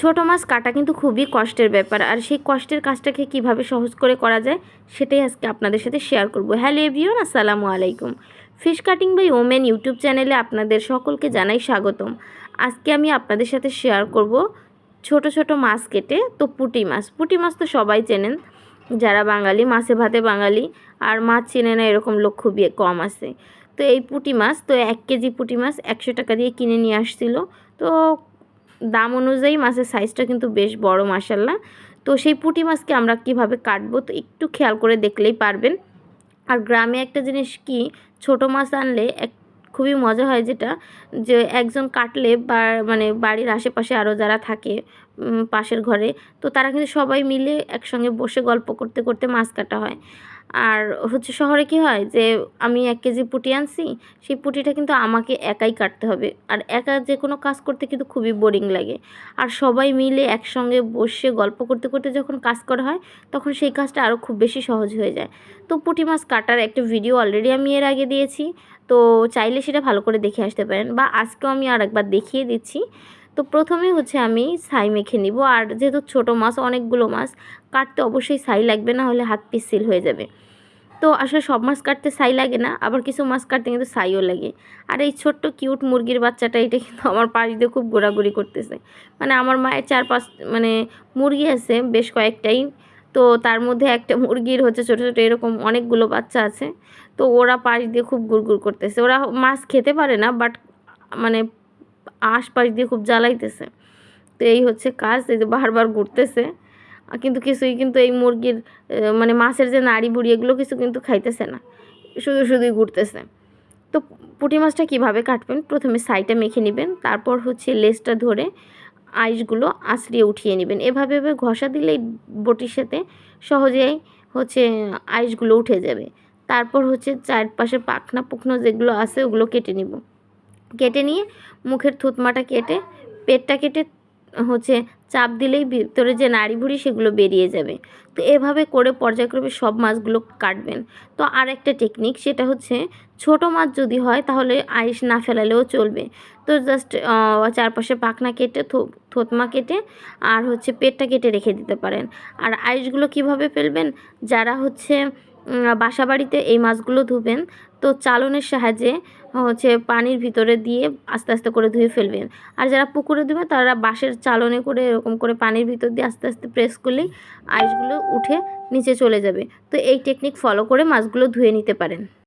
ছোট মাছ কাটা কিন্তু খুবই কষ্টের ব্যাপার। আর সেই কষ্টের কাজটাকে কীভাবে সহজ করে করা যায়, সেটাই আজকে আপনাদের সাথে শেয়ার করব। হ্যালো এভরিওন আসসালামু আলাইকুম। Fish cutting by women YouTube চ্যানেলে আপনাদের সকলকে জানাই স্বাগতম। আজকে আমি আপনাদের সাথে শেয়ার করব ছোট ছোট মাছ কেটে তো পুঁটি মাছ। পুঁটি মাছ তো সবাই চেনেন, যারা বাঙালি, মাছে ভাতে বাঙালি, আর মাছ চেনে না এরকম লোক খুবই কম আছে। তো এই পুঁটি মাছ, তো এক কেজি পুঁটি মাছ একশো টাকা দিয়ে কিনে নিয়ে আসছিল। তো দাম অনুযায়ী মাছের সাইজটা কিন্তু বেশ বড় মাসাল্লাহ তো সেই পুঁটি মাছকে আমরা কীভাবে কাটবো তো একটু খেয়াল করে দেখলেই পারবেন। আর গ্রামে একটা জিনিস কি, ছোট মাছ আনলে এক, খুবই মজা হয় যেটা, যে একজন কাটলে বা মানে বাড়ির আশেপাশে আরও যারা থাকে পাশের ঘরে, তো তারা কিন্তু সবাই মিলে একসঙ্গে বসে গল্প করতে করতে মাছ কাটা হয়। আর হচ্ছে শহরে কি হয় যে আমি এক কেজি পুঁটি আনছি, সেই পুঁটিটা কিন্তু আমাকে একাই কাটতে হবে। আর একা যে কোনো কাজ করতে কিন্তু খুবই বোরিং লাগে। আর সবাই মিলে একসঙ্গে বসে গল্প করতে করতে যখন কাজ করা হয়, তখন সেই কাজটা আরও খুব বেশি সহজ হয়ে যায়। তো পুঁটি মাছ কাটার একটা ভিডিও অলরেডি আমি এর আগে দিয়েছি। তো চাইলে সেটা ভালো করে দেখে আসতে পারেন বা আজকেও আমি আর একবার দেখিয়ে দিচ্ছি। তো প্রথমে হচ্ছে আমি ছাই মেখে নিব। আর যেহেতু ছোটো মাছ, অনেকগুলো মাছ, কাটতে অবশ্যই ছাই লাগবে, না হলে হাত পিসিল হয়ে যাবে। তো আসলে সব মাছ কাটতে ছাই লাগে না, আবার কিছু মাছ কাটতে কিন্তু ছাইও লাগে। আর এই ছোট্ট কিউট মুরগির বাচ্চাটা, এটা কিন্তু আমার পাশ দিয়ে খুব ঘোরাঘুরি করতেছে। মানে আমার মায়ের চার পাঁচ মানে মুরগি আছে বেশ কয়েকটাই। তো তার মধ্যে একটা মুরগির হচ্ছে ছোটো ছোটো এরকম অনেকগুলো বাচ্চা আছে। তো ওরা পাশ দিয়ে খুব গুড়গুড় করতেছে। ওরা মাছ খেতে পারে না বাট মানে আশপাশ দিয়ে খুব জ্বালাইতেছে। তো এই হচ্ছে কাজ, এই যে বারবার ঘুরতেছে। কিন্তু কিছুই কিন্তু এই মুরগির মানে মাছের যে নাড়ি বুড়ি এগুলো কিছু কিন্তু খাইতেছে না। শুধু শুধুই ঘুরতেছে। তো পুঁটি মাছটা কীভাবে কাটবেন? প্রথমে সাইডটা মেখে নেবেন, তারপর হচ্ছে লেসটা ধরে আইসগুলো আঁচড়িয়ে উঠিয়ে নেবেন। এভাবে এভাবে ঘষা দিলেই বটির সাথে সহজেই হচ্ছে আইসগুলো উঠে যাবে। তারপর হচ্ছে চারপাশে পাখনা পুখনো যেগুলো আছে, ওগুলো কেটে নিব। কেটে নিয়ে মুখের থুতমাটা কেটে, পেটটা কেটে হচ্ছে চাপ দিলেই ভিতরে যে নাড়ি ভুড়ি সেগুলো বেরিয়ে যাবে। তো এভাবে করে পর্যায়ক্রমে সব মাছগুলো কাটবেন। তো আর একটা টেকনিক সেটা হচ্ছে ছোট মাছ যদি হয় তাহলে আইস না ফেলালেও চলবে। তো জাস্ট চারপাশে পাখনা কেটে থোতমা কেটে আর হচ্ছে পেটটা কেটে রেখে দিতে পারেন। আর আইসগুলো কীভাবে ফেলবেন? যারা হচ্ছে বাসা বাড়িতে এই মাছগুলো ধুবেন। তো চালনের সাহায্যে হচ্ছে পানির ভিতরে দিয়ে আস্তে আস্তে করে ধুয়ে ফেলবেন। আর যারা পুকুরে ধুবে, তারা বাঁশের চালনে করে এরকম করে পানির ভিতর দিয়ে আস্তে আস্তে প্রেস করলেই আইসগুলো উঠে নিচে চলে যাবে। তো এই টেকনিক ফলো করে মাছগুলো ধুয়ে নিতে পারেন।